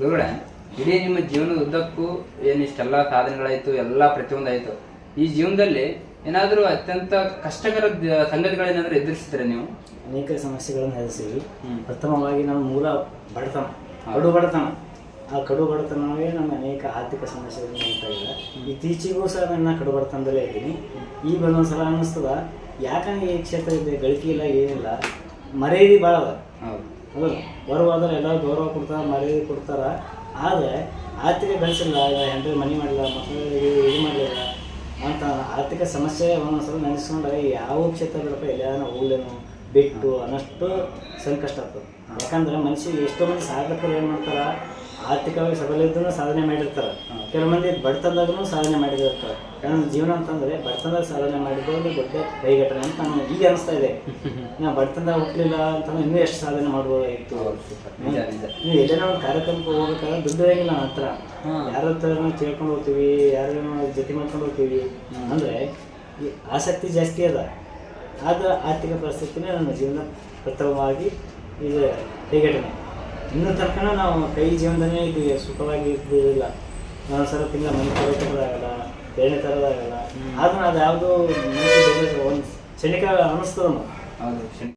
ಜೀವನದ ಉದ್ದಕ್ಕೂ ಏನು ಇಷ್ಟೆಲ್ಲ ಸಾಧನೆಗಳಾಯ್ತು ಎಲ್ಲ ಪ್ರತಿಯೊಂದಾಯಿತು ಈ ಜೀವನದಲ್ಲಿ ಏನಾದರೂ ಅತ್ಯಂತ ಕಷ್ಟಕರ ಸಂಗತಿಗಳೇನಾದ್ರೂ ಎದುರಿಸಿದ್ರೆ ನೀವು? ಅನೇಕ ಸಮಸ್ಯೆಗಳನ್ನು ಎದುರಿಸಿದ್ವಿ. ಪ್ರಥಮವಾಗಿ ನಮ್ಮ ಮೂಲ ಬಡತನ ಕಡು ಬಡತನ. ಆ ಕಡು ಬಡತನವೇ ನಮ್ಮ ಅನೇಕ ಆರ್ಥಿಕ ಸಮಸ್ಯೆಗಳನ್ನು ಉಂಟಾಗಿದೆ ಇತ್ತೀಚೆಗೂ ಸಹ ನನ್ನ ಕಡು ಬಡತನದಲ್ಲೇ ಇದ್ದೀನಿ. ಈಗ ಒಂದೊಂದು ಸಲ ಅನ್ನಿಸ್ತದ ಯಾಕಂದ್ರೆ ಈ ಕ್ಷೇತ್ರ ಇದೆ ಗಳಿಕೆ ಇಲ್ಲ ಏನಿಲ್ಲ ಮರೆಯದಿ ಭಾಳ ಅದ ಹೌದು. ಬರುವಾದ್ರೆ ಎಲ್ಲ ಗೌರವ ಕೊಡ್ತಾರೆ, ಮರ್ಯಾದೆ ಕೊಡ್ತಾರ. ಆದರೆ ಆರ್ಥಿಕ ಬೆಳೆಸಿಲ್ಲ, ಈಗ ಹೆಂಡ್ರಿ ಮನೆ ಮಾಡಿಲ್ಲ ಮಕ್ಕಳಿಗೆ ಇದು ಮಾಡಲಿಲ್ಲ ಅಂತ ಆರ್ಥಿಕ ಸಮಸ್ಯೆ ಒಂದೊಂದ್ಸಲ ನೆನೆಸ್ಕೊಂಡ್ರೆ ಯಾವ ಕ್ಷೇತ್ರ ಬಿಡಪ್ಪ ಎಲ್ಲಾನ ಹೋಗ್ಲೇನು ಬಿಟ್ಟು ಅನ್ನಷ್ಟು ಸಂಕಷ್ಟ ಆಗ್ತದೆ. ಯಾಕಂದ್ರೆ ಮನುಷ್ಯ ಎಷ್ಟೋ ಮಂದಿ ಸಾಧಕರು ಏನು ಮಾಡ್ತಾರ ಆರ್ಥಿಕವಾಗಿ ಸಬಲ ಇದ್ದೂ ಸಾಧನೆ ಮಾಡಿರ್ತಾರೆ. ಕೆಲವು ಮಂದಿ ಬಡತನದಾಗೂ ಸಾಧನೆ ಮಾಡಿದಿರ್ತಾರೆ ನನ್ನ ಜೀವನ ಅಂತಂದ್ರೆ ಬಡತನದಾಗ ಸಾಧನೆ ಮಾಡಿದ್ದು ಒಂದು ದೊಡ್ಡ ಕೈಗಟ್ಟನೆ ಅಂತ ನಾನು ಈಗ ಅನಿಸ್ತಾ ಇದೆ. ನಾ ಬಡತನದಾಗ ಹುಟ್ಟಲಿಲ್ಲ ಅಂತಂದ್ರೆ ಇನ್ನೂ ಎಷ್ಟು ಸಾಧನೆ ಮಾಡ್ಬೋದಾಗಿತ್ತು? ನೀವು ಎಲ್ಲೇನೋ ಒಂದು ಕಾರ್ಯಕ್ರಮಕ್ಕೆ ಹೋಗ್ಬೇಕಾದ್ರೆ ದುಡ್ಡು ಇರಂಗಿಲ್ಲ ನನ್ನ ಹತ್ರ. ಯಾರ ಹತ್ರ ಕೇಳ್ಕೊಂಡು ಹೋಗ್ತೀವಿ ಯಾರು ಜೊತೆ ಮಾಡ್ಕೊಂಡು ಹೋಗ್ತೀವಿ. ಅಂದ್ರೆ ಈ ಆಸಕ್ತಿ ಜಾಸ್ತಿ ಅದ. ಆದ ಆರ್ಥಿಕ ಪರಿಸ್ಥಿತಿನೇ ನನ್ನ ಜೀವನ ಪ್ರಥಮವಾಗಿ ಇದು ಕೈಗಟ್ಟನೆ ಇನ್ನೂ ತನಕ ನಾವು ಕೈ ಜೀವನದಲ್ಲೇ ಇದು ಸುಖವಾಗಿ ಇದ್ದಿಲ್ಲ ಒಂದೊಂದು ಸಲ ತಿಂಗಳ ಮನೆ ತರೋದಾಗಲ್ಲ ಬೇರೆ ತರೋದಾಗಲ್ಲ ಆದ್ರೆ ಅದು ಯಾವುದೋ ಒಂದು ಕ್ಷಣಿಕ ಅನ್ನಿಸ್ತದ ಹೌದು